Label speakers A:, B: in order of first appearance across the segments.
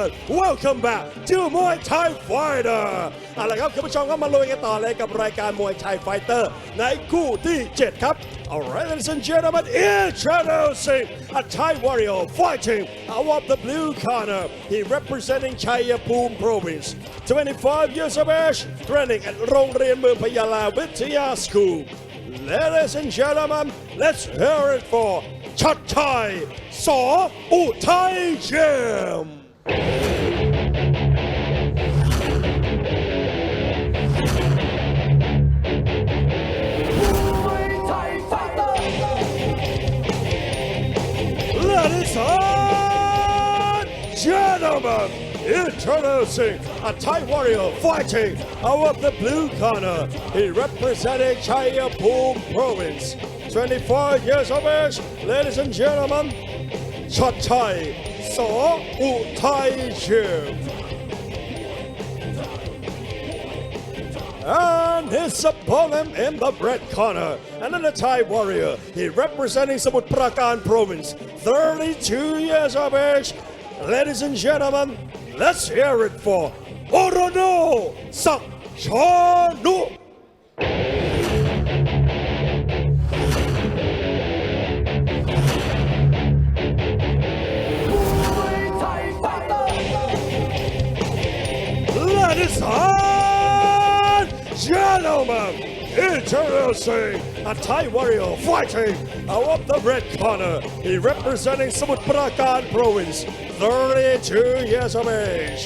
A: Ladies and gentlemen welcome back to Muay Thai Fighter เอาละครับคุณผู้ชมก็มาลุยกันต่อเลยกับรายการมวยไทยไฟเตอร์ในคู่ที่ 7 ครับ Alright ladies and gentlemen introducing a Thai warrior fighting out of the blue corner he representing Chayapum province 25 years of age training at โรงเรียนเมืองพยาลาวิทยา School Ladies and gentlemen, let's hear it for Chat Thai Saw Uthai Gym. Gentlemen, introducing a Thai warrior fighting out of the blue corner. He representing Chayapum province. 24 years of age, ladies and gentlemen, Chat Thai Saw Uthai Gym. And his opponent in the red corner, another Thai warrior. He representing Samut Prakan province, 32 years of age. Ladies and gentlemen, let's hear it for Orono. แ gentlemen introducing a Thai warrior fighting out of the red corner he representing Samut Prakan province 32 years of age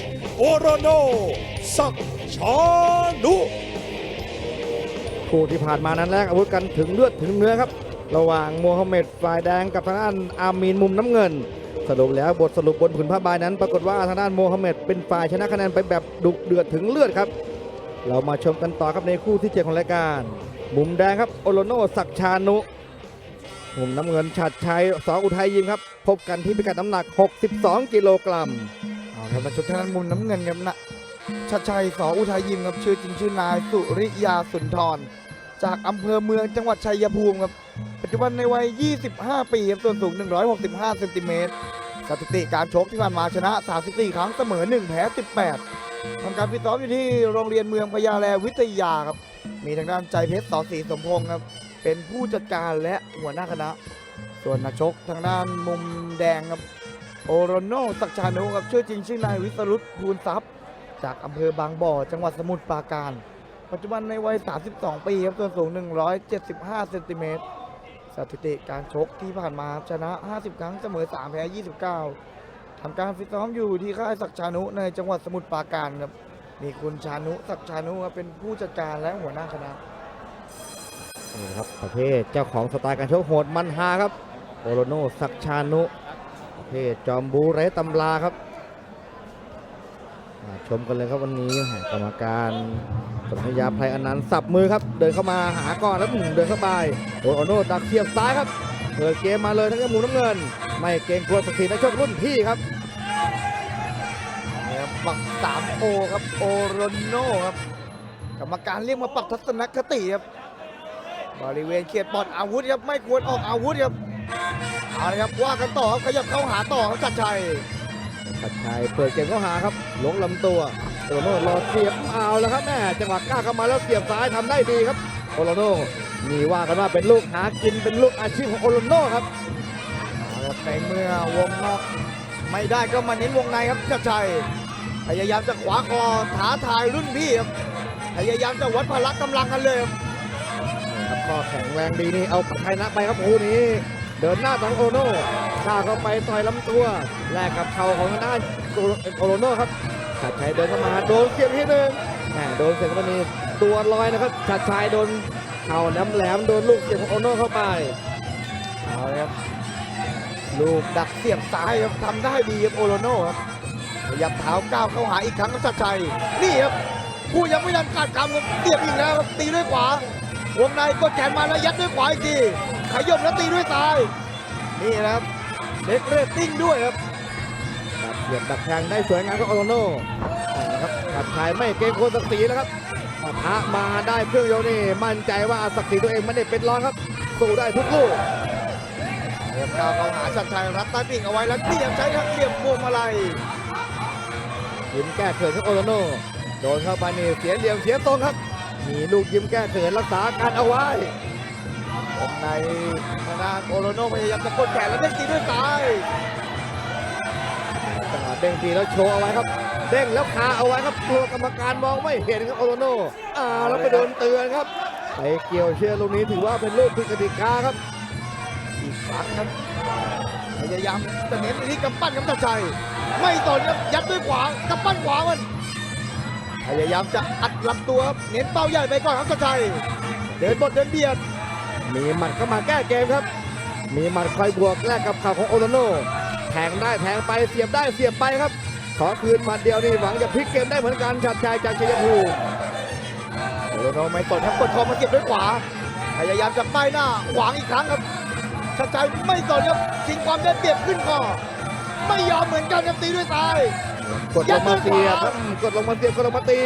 A: Orono Sakchanu
B: คู่ที่ผ่านมานั้นแลกอาวุธกันถึงเลือดถึงเนื้อครับ ระหว่างโมฮัมเหม็ดฝ่ายแดงกับทางด้านอามีนมุมน้ำเงิน สรุปแล้วบทสรุปบนผืนผ้าใบนั้น ปรากฏว่าทางด้านโมฮัมเหม็ดเป็นฝ่ายชนะคะแนนไปแบบดุเดือดถึงเลือดครับ เรามาชมกันต่อครับในคู่ที่เจ็ดของรายการ มุมแดงครับโอโลโนศักชานุมุมน้ำเงินฉัดชัยสออุทัยยิมครับ พบกันที่พิกัดน้ำหนัก 62 กิโลกรัม
C: เอาครับมาชมทางด้านมุมน้ำเงินครับนะชัดชัยสออุทัยยิมครับชื่อจริงชื่อนายสุริยาสุนทร จากอำเภอเมืองจังหวัดชัยภูมิครับ ปัจจุบันในวัย 25 ปีครับส่วนสูง 165 เซนติเมตรสถิติการชกที่ผ่านมาชนะ 34 ครั้งเสมอ 1 แพ้ 18 ทำการฟิตซ้อมอยู่ที่โรงเรียนเมืองพญาแลวิทยาครับ มีทางด้านใจเพชรสอศรีสมพงศ์ครับ เป็นผู้จัดการและหัวหน้าคณะ ส่วนนักชกทางด้านมุมแดงครับ โอโรโนสักชานุครับชื่อจริงชื่อนายวิสรุตภูลทรัพย์ จากอำเภอบางบ่อ จังหวัดสมุทรปราการ ปัจจุบันในวัย 32 ปีครับส่วนสูง 175 เซนติเมตรสถิติการชกที่ผ่านมาชนะ 50 ครั้งเสมอ 3 แพ้ 29 ทำการฟิตซ้อมอยู่ที่ค่ายสักชานุในจังหวัดสมุทรปราการครับมีคุณชานุสักชานุครับเป็นผู้จัดการและหัวหน้าคณะ
B: นี่นะครับประเภทเจ้าของสไตล์การชกโหดมันฮาครับโอโลโนศักชานุประเภทจอมบูไร้ตำราครับมาชมกันเลยครับวันนี้กรรมการสนธยาไพรอนันต์สับมือครับ เดินเข้ามาหาก่อนแล้วหนึ่งเดินเข้าไปโอโลโนดักเทียบซ้ายครับเปิดเกมมาเลยทั้งกมุมน้ำเงิน ไม่เกรงกลัวสถิตินักชกรุ่นพี่ครับ
C: ปักสามโอครับโอโรโนครับกรรมการเรียกมาปรับทัศนคติครับบริเวณเขตปลอดอาวุธครับไม่ควรออกอาวุธครับเอาละครับว่ากันต่อครับขยับเข้าหาต่อครับชัดชัย
B: ชัดชัยเปิดเกมเข้าหาครับหลงลำตัวโอโลโนรอเสียบเอาแล้วครับแม่จังหวะกล้าเข้ามาแล้วเสียบซ้ายทำได้ดีครับโอโลโนมีว่ากันว่าเป็นลูกหากินเป็นลูกอาชีพของโอโลโนครับ
C: เอาละครับในเมื่อวงนอกไม่ได้ก็มาเน้นวงในครับชัดชัย พยายามจะขวาคอท้าทายรุ่นพี่ครับพยายามจะวัดพละกำลังกันเลยครับ
B: ก็แข็งแรงดีนี่เอาชนะไปครับคู่นี้ เดินหน้าของโอโน่ข้าเข้าไปต่อยลำตัวแลกกับเข่าของทางด้านโอโลโน่ครับชัดชัยเดินเข้ามาโดนเสียบทีหนึ่งแหมโดนเสียบมานี่ตัวลอยนะครับชัดชัยโดนเข่าแหลมแหลมโดนลูกเสียบของโอโน่เข้าไป
C: เอาเลยครับลูกดักเสียบซ้ายครับทำได้ดีครับโอโลโน่ครับ ขยับเท้าก้าวเข้าหาอีกครั้งครับชัดชัย นี่ครับผู้ยังไม่ทันขาดคำครับเสียบอีกแล้วครับตีด้วยขวาวงในกดแขนมาแล้วยัดด้วยขวาอีกทีขยมแล้วตีด้วยซ้าย นี่นะครับเด็กเรตติ้งด้วยครับ
B: ดักเสียบดักแทงได้สวยงามครับโอโลโน่นะครับชัดชัยไม่เกรงกลัวศักดิ์ศรีแล้วครับปะทะมาได้เครื่องยนต์นี่มั่นใจว่าศักดิ์ศรีตัวเองไม่ได้เป็นรองครับสู้ได้ทุกลูก
C: คครับก้าวเข้าหาชัดชัยรัดใต้ปีกเอาไว้แล้วเบี่ยงใช้ทางเหลี่ยมพวงมาลัย
B: ยิ้มแก้เขินครับโอโลโนโดนเข้าไปนี่เสียเหลี่ยมเสียทรงครับ มีลูกยิ้มแก้เขินรักษาการเอาไว้
C: วงในทางด้านโอโลโนพยายามจะกดแขนแล้วเด้งตีด้วยซ้าย
B: จังหวะเด้งทีแล้วโชว์เอาไว้ครับ เด้งแล้วคาเอาไว้ครับกลัวกรรมการมองไม่เห็นครับโอโลโนอ่าแล้วไปโดนเตือนครับไปเกี่ยวเชือกลูกนี้ถือว่าเป็นลูกผิดกติกาครับ
C: อีกครั้งครับ พยายามจะเน้นไปที่กำปั้นครับชัดชัย ไม่ตนครับยัดด้วยขวากำปั้นขวามัน พยายามจะอัดลำตัวครับเน้นเป้าใหญ่ไปก่อนครับชัดชัย เดินบทเดินเบียด
B: มีหมัดเข้ามาแก้เกมครับ มีหมัดคอยบวกแลกกับเข่าของโอโลโนแทงได้แทงไปเสียบได้เสียบไปครับ ขอคืนหมัดเดียวนี่หวังจะพลิกเกมได้เหมือนกันชัดชัยจากชัยภูมิ
C: โอโลโนไม่ตนครับกดคอมาเก็บด้วยขวาพยายามจะป้ายหน้าขวางอีกครั้งครับ ชัดชัยไม่ตนครับชิงความได้เปรียบขึ้นคอไม่ยอมเหมือนกันครับตีด้วยซ้าย
B: กดลงมาเสียบครับกดลงมาเสียบกดลงมาตี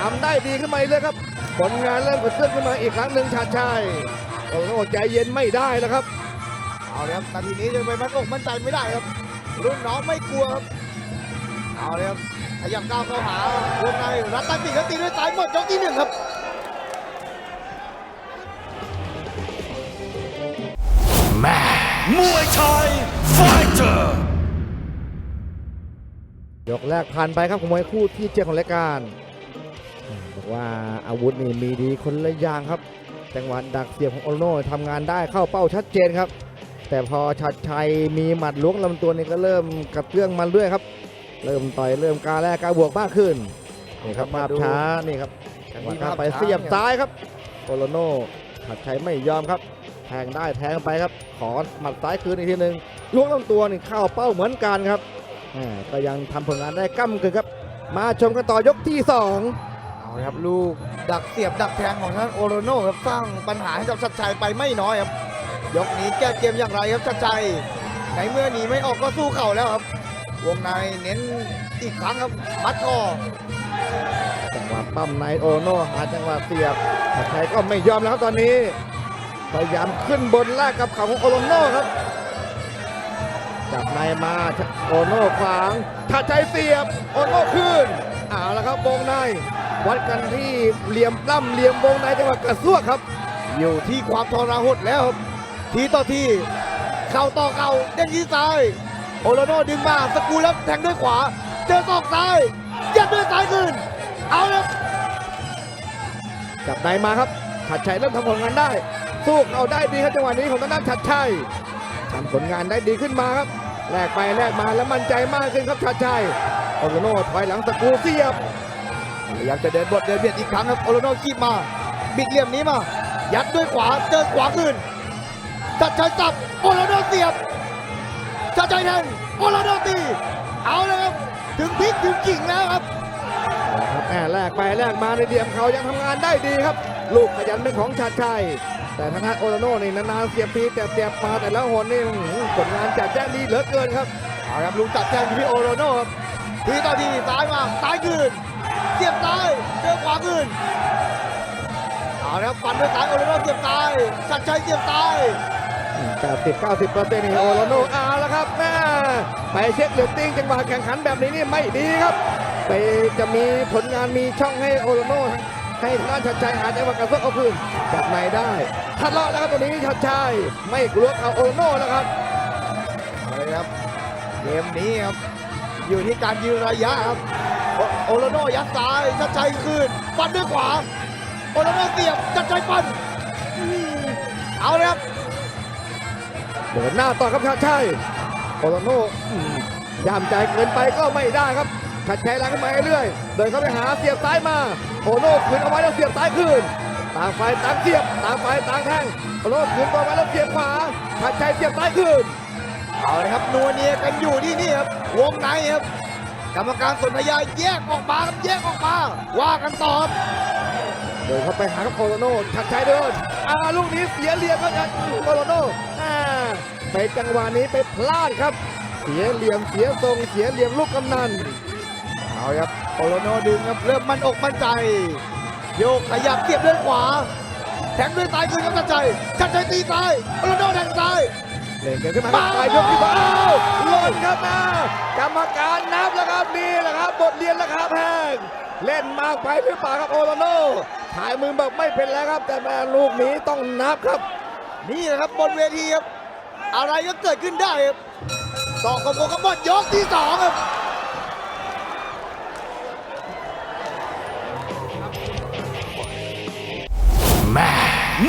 B: ทำได้ดีขึ้นมาอีกเลยครับ ผลงานเริ่มกระเตื้องขึ้นมาอีกครั้งหนึ่งชาติชัยโอ้โหใจเย็นไม่ได้แล้วครับ
C: เอาเลยครับนาทีนี้จะไปมั่นอกมั่นใจไม่ได้ครับ รุ่นน้องไม่กลัวครับเอาเลยครับขยับก้าวเข้าหาวงในรัดใต้ปีกแล้วตีด้วยซ้ายหมดยกที่หนึ่งครับ
A: มวยไทยไฟเตอร์
B: ยกแรกผ่านไปครับของมวยคู่ที่เจ็ดของรายการบอกว่าอาวุธนี่มีดีคนละอย่างครับจังหวะดักเสียบของโอโลโน่ทำงานได้เข้าเป้าชัดเจนครับ แต่พอชัดชัยมีหมัดล้วงลำตัวนี่ก็เริ่มกระเตื้องมันด้วยครับ เริ่มต่อยเริ่มกล้าแรกกล้าบวกมากขึ้นนี่ครับภาพช้านี่ครับจังหวะเข้าไปเสียบซ้ายครับโอโลโน่ชัดชัยไม่ยอมครับ แทงได้แทงไปครับ ขอหมัดซ้ายคืนอีกทีหนึ่งล้วงลำตัวนี่เข้าเป้าเหมือนกันครับแหม่ก็ยังทำผลงานได้ก้ำกึ่งครับ มาชมกันต่อยกที่2
C: เอาเลยครับลูกดักเสียบดักแทงของท่านโอโรโน่ครับสร้างปัญหาให้กับชัดชัยไปไม่น้อยครับ ยกนี้แก้เกมอย่างไรครับชัดชัยในเมื่อหนีไม่ออกก็สู้เข่าแล้วครับ วงในเน้นอีกครั้งครับมัดคอ
B: จังหวะปั้มในโอโน่หาจังหวะเสียบแต่ใครก็ไม่ยอมแล้วครับตอนนี้ พยายามขึ้นบนแรกกับเข่าของโอโลโน่ครับ จับในมาโอโน่ขวางถ้าใจเสียบโอโน่ขึ้นเอาละครับวงใน วัดกันที่เหลี่ยมปล้ำเหลี่ยมวงในจังหวะกระซวกครับ
C: อยู่ที่ความทรหดแล้วทีต่อทีเข่าต่อเข่าเด้งที่ซ้ายโอโรโน่ดึงมาสกรูแล้วแทงด้วยขวา เจอศอกซ้ายยัดด้วยซ้ายคืนเอาล้ว
B: จับในมาครับชัดชัยเริ่มทำผลงานได้ สู้เอาได้ดีครับจังหวะนี้ของทางด้านชัดชัยทำผลงานได้ดีขึ้นมาครับแลกไปแลกมาแล้วมั่นใจมากขึ้นครับชัดชัยโอโลโน่ถอยหลังตะกรูเสียบ
C: พยายามจะเดินบทเดินเบียดอีกครั้งครับโอโรโน่คีบมา บิดเหลี่ยมนี้มา ยัดด้วยขวาเจอขวาคืนจัดชัยจับโอโรโน่เสียบจัดชัยแทงโอโรโน่ตีเอาเลยครับถึงพลิกถึงกิ่งแล้วครับ
B: ครับแม่แลกไปแลกมาในเดียมเขายังทำงานได้ดีครับ ลูกขยันเป็นของชัดชัย แต่ทางด้านโอโลโน่นี่นานๆเสียบทีแต่เสียบมาแต่ละหนนี่อื้อหือผลงานจัดแจ้งดีเหลือเกินครับ
C: เอาครับลุงจัดแทงที่โอโรโน่ครับทีต่อทีซ้ายมาซ้ายคืนเสียบซ้ายเจอขวาคืนเอาครับฟันด้วยซ้ายโอโรโน่เสียบซ้ายชัดชัยเสียบซ้าย
B: 80 90เปอร์เซ็นต์นี่โอโลโน่เอาแล้วครับแม่ไปเช็คเรตติ้งจังหวะแข่งขันแบบนี้นี่ไม่ดีครับไปจะมีผลงานมีช่องให้โอโลโน่ ให้ทางด้าชัดชัยหาจังหวะกระซอกเอาคืนจับในได้ทะเลาะแล้วครับตัวนี้ชัดชัยไม่กลัวเอาโอโลโน่แล้วครับ
C: เลยครับเกมนี้ครับอยู่ที่การยืนระยะครับโอโอโรโน่ยัดซ้ายชัดชัยคืนฟันด้วยขวาโอโรโน่เสียบชัดชัยฟันเอาเลยครับ
B: เดินหน้าต่อครับชัดชัยโอโลโน่ย่ามใจเกินไปก็ไม่ได้ครับ ชัดชัยล้างขึ้นมาเรื่อยๆเดินเข้าไปหาเสียบซ้ายมาโอโลโน่คืนเอาไว้แล้วเสียบซ้ายคืนต่างฝ่ายต่างเสียบต่างฝ่ายต่างแทงโอโลโน่คืนต่อไว้แล้วเสียบขวาชัดชัยเสียบซ้ายคืน
C: เอาเลยครับนัวเนียกันอยู่ที่นี่ครับวงในครับกรรมการสนธยาแยกออกมาครับแยกออกมาว่ากันต่อครับ
B: เดินเข้าไปหาครับโอโลโน่ชัดชัยเดินอ่าลูกนี้เสียเหลี่ยมครับชัดโอโลโน่อ่าไปจังหวะนี้ไปพลาดครับ เสียเหลี่ยมเสียทรงเสียเหลี่ยมลูกกำนัน
C: เอาครับโอโรโนดึงครับเริ่มมั่นอกมั่นใจ โยกขยับเสียบด้วยขวา แทงด้วยซ้ายคืนครับชัดชัยชัดชัยตีซ้ายโอโรโนแทงซ้าย
B: เล่นกันขึ้นมาครับปลายยกที่สองอ้าวหล่นครับมากรรมการนับแล้วครับนี่แหละครับบทเรียนราคาแพงเล่นมากไปหรือเปล่าครับโอโลโน่ถ่ายมือแบบไม่เป็นแล้วครับ แต่แม่ลูกนี้ต้องนับครับ
C: นี่แหละครับบนเวทีครับ อะไรก็เกิดขึ้นได้ครับต่อกับโปกบอลยกที่สองครับ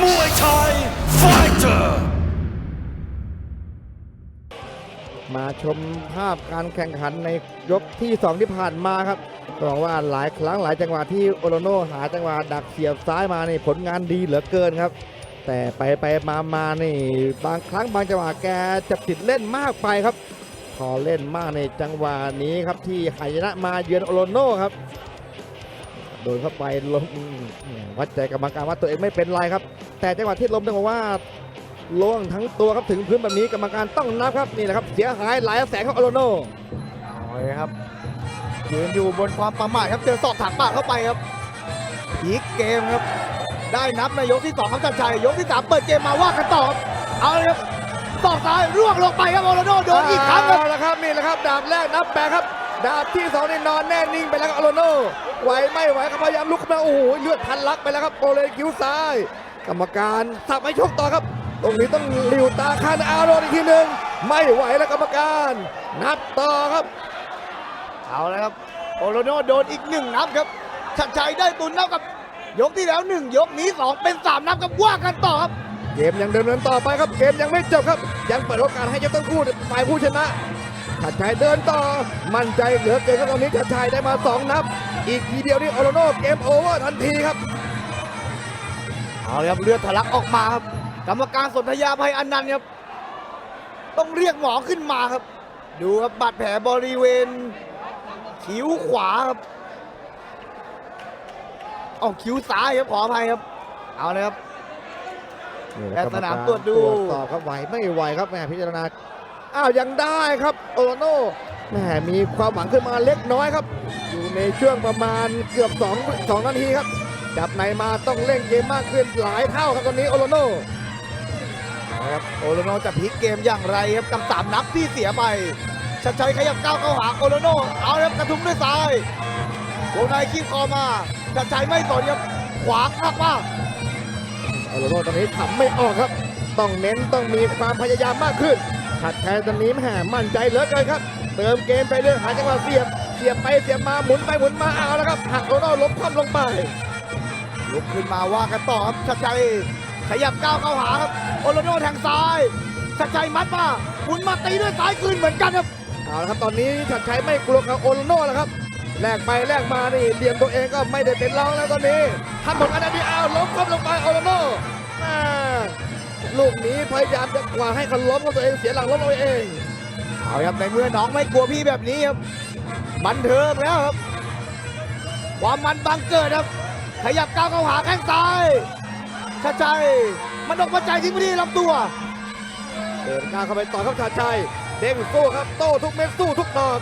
A: มวยไทยไฟเตอร์
B: มาชมภาพการแข่งขันในยกที่ 2 ที่ผ่านมาครับบอกว่าหลายครั้งหลายจังหวะที่โอโลโน่หาจังหวะดักเสียบซ้ายมานี่ผลงานดีเหลือเกินครับ แต่ไปไปมามานี่ บางครั้งบางจังหวะแกจะติดเล่นมากไปครับ พอเล่นมากในจังหวะนี้ครับที่หายนะมาเยือนโอโลโน่ครับ ดนเข้าไปล้มวัดใจกรรมการว่าตัวเองไม่เป็นไรครับ แต่จังหวะที่ล้มต้องบอกว่าล่วงทั้งตัวครับถึงพื้นแบบนี้กรรมการต้องนับครับนี่แหละครับ เสียหายหลายแสนของโอโลโน่
C: เอาเลยครับยืนอยู่บนความประมาทครับเจอศอกถักปากเข้าไปครับพีกเกมครับ ได้นับในยกที่สองครับจันชัยยกที่สามเปิดเกมมาว่ากันต่อครับเอาเลยครับศอกซ้ายร่วงลงไปครับโอโลโดโดนอีกครั้งครับ
B: เอาละครับนี่แหละครับดาบแรกนับแปดครับ ดาบที่สองนี่นอนแน่นิ่งไปแล้วครับโอโลโน่ไหวไม่ไหวครับพยายามลุกขึ้นมาโอ้โหเลือดพันลักไปแล้วครับโอเลนคิ้วซ้าย กรรมการสับไปชกต่อครับ ตรงนี้ต้องหลิวตาคันอารอนอีกทีหนึ่งไม่ไหวแล้วกรรมการ นับต่อครับ
C: เอาเลยครับโอโลโนโดนอีกหนึ่งนับครับชัดชัยได้ตุนนับกับ ยกที่แล้วหนึ่งยกนี้สองเป็นสามนับครับว่ากันต่อครับ
B: เกมยังดำเนินต่อไปครับเกมยังไม่จบครับ ยังเปิดโอกาสให้ยกทั้งคู่ฝ่ายผู้ชนะ ชัดชัยเดินต่อ มั่นใจเหลือเกินครับตอนนี้ชัดชัยได้มาสองนับ อีกทีเดียวนี่โอโลโน่เกมโอเวอร์ทันทีครับ
C: เอาเลยครับเลือดทะลักออกมาครับ กรรมการสนธยาภัยอนันต์ครับ ต้องเรียกหมอขึ้นมาครับ ดูครับบาดแผลบริเวณ คิ้วขวาครับออกคิ้วซ้ายครับขออภัยครับ เอาเลยครับแพทย์สนามตรวจดู
B: ตรวจสอบครับไหวไม่ไหวครับแหมพิจารณา อ้าวยังได้ครับโอโลโน่แหมมีความหวังขึ้นมาเล็กน้อยครับ อยู่ในช่วงประมาณเกือบ2 2นาทีครับ จับในมาต้องเร่งเกมมากขึ้นหลายเท่าครับตอนนี้โอโลโน่
C: นะครับโอโลโนจะพลิกเกมอย่างไรครับกับสามนับที่เสียไปชัดชัยขยับก้าวเข้าหาโอโลโนเอาครับกระทุ้งด้วยซ้ายวงในคีบคอมาชัดชัยไม่สนครับขวางมากว่า
B: โอโลโน่ตอนนี้ทำไม่ออกครับ ต้องเน้นต้องมีความพยายามมากขึ้น ถัดแทนตอนนี้แหมมั่นใจเหลือเกินครับ เติมเกมไปเรื่อยหาจังหวะเสียบ เสียบไปเสียบมาหมุนไปหมุนมาเอาแล้วครับหักโอโลโน่ล้มคว่ำลงไป
C: ลุกขึ้นมาว่ากันต่อครับชัดชัยขยับก้าวเข้าหาครับโอโลโนแทงซ้ายชัดชัยมัดมาหมุนมาตีด้วยซ้ายคืนเหมือนกันครับ
B: เอาละครับตอนนี้ชัดชัยไม่กลัวกับโอโลโน่แล้วครับแลกไปแลกมานี่เหลี่ยมตัวเองก็ไม่ได้เป็นรองแล้วตอนนี้ทำหมดอันนี้เอาล้มคว่ำลงไปโอโลโน่แม่ ลูกนี้พยายามจะกวาให้เขาล้มกับตัวเองเสียหลังล้มเอาเอง
C: เอาครับในเมื่อน้องไม่กลัวพี่แบบนี้ครับบันเทิงแล้วครับ ความมันบังเกิดครับ ขยับก้าวเข้าหาแข้งซ้ายชัดชัยมันออกมาใจที่ไม่ดีลำตัว
B: เดินก้าวเข้าไปต่อครับชาชัยเด้งสู้ครับโต้ทุกเม็ดสู้ทุกดอก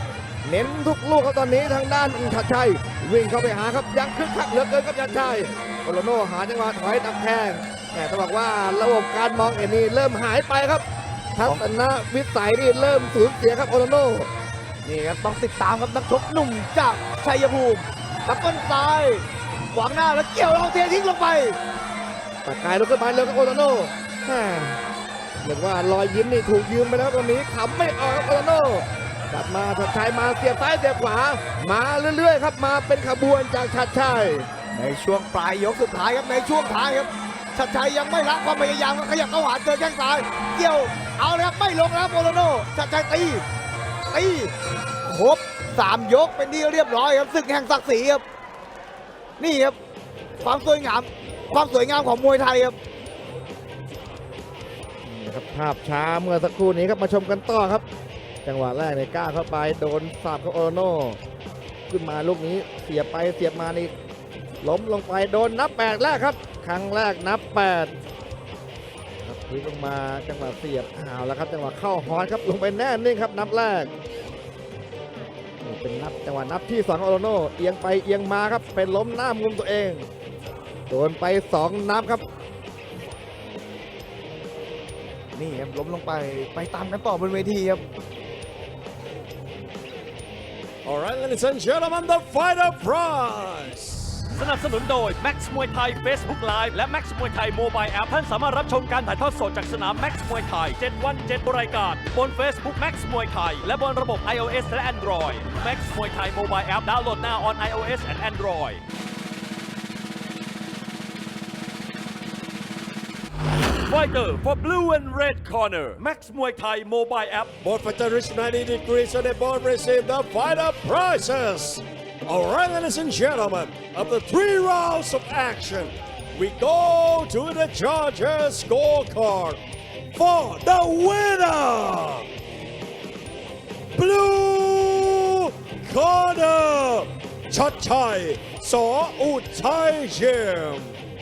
B: เน้นทุกลูกครับตอนนี้ทางด้านชาชัยวิ่งเข้าไปหาครับยังคึกคักเหลือเกินครับชาชัยโอโลโน่หาจังหวะถอยตักแทง แต่ต้องบอกว่าระบบการมองเห็นนี่เริ่มหายไปครับทัศนวิสัยนี่เริ่มสูญเสียครับโอโลโน่
C: นี่ครับต้องติดตามครับนักชกหนุ่มจากชัยภูมิกับต้นซ้ายขวางหน้าแล้วเกี่ยวเอาเททิ้งลงไป
B: ตะกายลุกขึ้นมาเร็วครับโอโลโน่แม่เรียกว่ารอยยิ้มนี่ถูกยืมไปแล้วตอนนี้ขำไม่ออกครับโอโลโน่กลับมาชัดชัยมาเสียบซ้ายเสียบขวา มาเรื่อยๆครับมาเป็นขบวนจากชัดชัย
C: ในช่วงปลายยกสุดท้ายครับในช่วงท้ายครับ ชัดชัยยังไม่ละความพยายามขยับเข้าหาเจอแข้งซ้าย เกี่ยวเอาเลยครับไม่ลงแล้วโปโลโนชัดชัยตีตีครบสามยกเป็นที่เรียบร้อยครับศึกแห่งศักดิ์ศรีครับนี่ครับ ความสวยงาม ความสวยงามของมวยไทยครับ
B: ครับภาพช้าเมื่อสักครู่นี้ครับมาชมกันต่อครับ จังหวะแรกในกล้าเข้าไปโดนสับครับโอโลโน่ขึ้นมาลูกนี้เสียบไปเสียบมานี่ล้มลงไปโดนนับแปดแรกครับ ครั้งแรกนับแปดครับพลิกลงมาจังหวะเสียบเอาแล้วครับจังหวะเข้าฮอนครับลงไปแน่นิ่งครับนับแรกเป็นนับจังหวะนับที่สองโอโลโนเอียงไปเอียงมาครับเป็นล้มหน้ามุมตัวเองโดนไปสองนับครับ
C: นี่ครับล้มลงไปไปตามกันต่อบนเวทีครับ
A: Alright ladies and gentlemen the fighter prize
D: สนับสนุนโดย Max มวยไทย Facebook Live และ Max มวยไทย Mobile App ท่านสามารถรับชมการถ่ายทอดสดจากสนาม Max มวยไทย 7 วัน 7 รายการ บน Facebook Max มวยไทย และบนระบบ iOS และ Android Max มวยไทย Mobile App ดาวน์โหลดหน้า on iOS and Android Fighter for blue and red corner Max มวยไทย Mobile App
A: Both fighter reach 90 degrees so they both receive the fighter prizes. Alright, ladies and gentlemen, after three rounds of action, we go to the judges' scorecard for the winner. Blue corner, Chachai So Utai Jim.